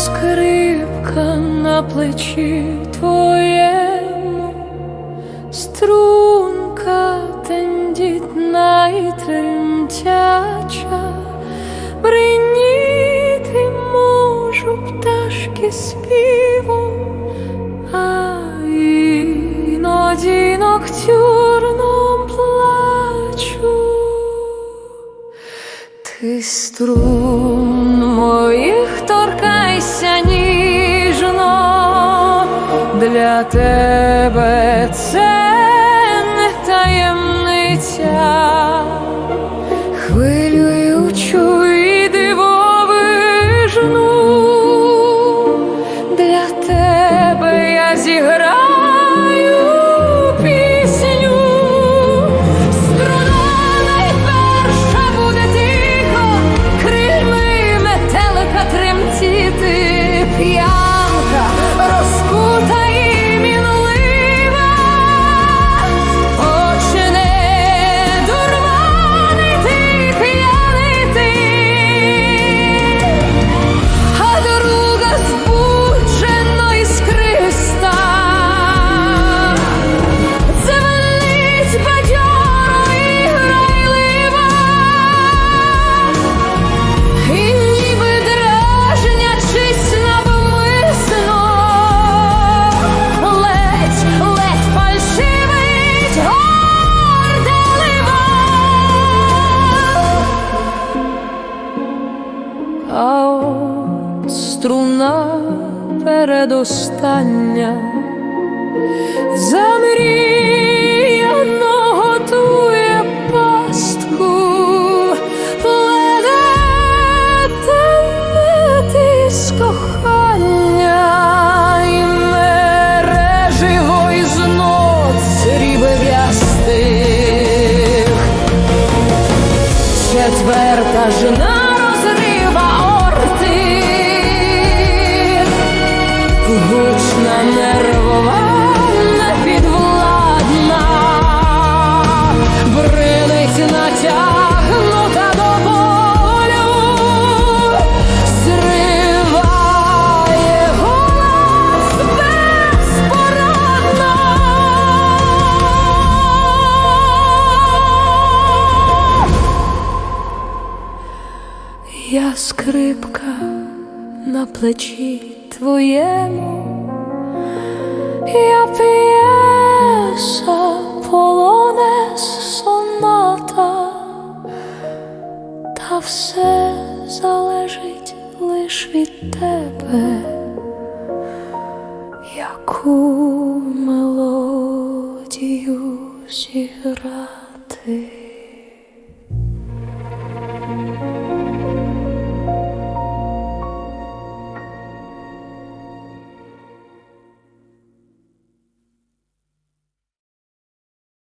скрипка на плечі твоєму, струнка тендітна і тремтяча, бриніти можу пташки співом, а іноді ноктюрном плачу. Ти струн торкайся ніжно, для тебе це не таємниця, хвилюючу і дивовижну, для тебе я зіграю струна передостання замріяно готує пастку, темнити з кохання і мереживо із нот сріблястих. Четверта жена гучна нервова, непідвладна, бринить натягнута до болю, зриває голос безпорадно. Я скрипка на плечі твоєму, я п'єса, полонез, соната, та все залежить лиш від тебе, яку мелодію зіграти.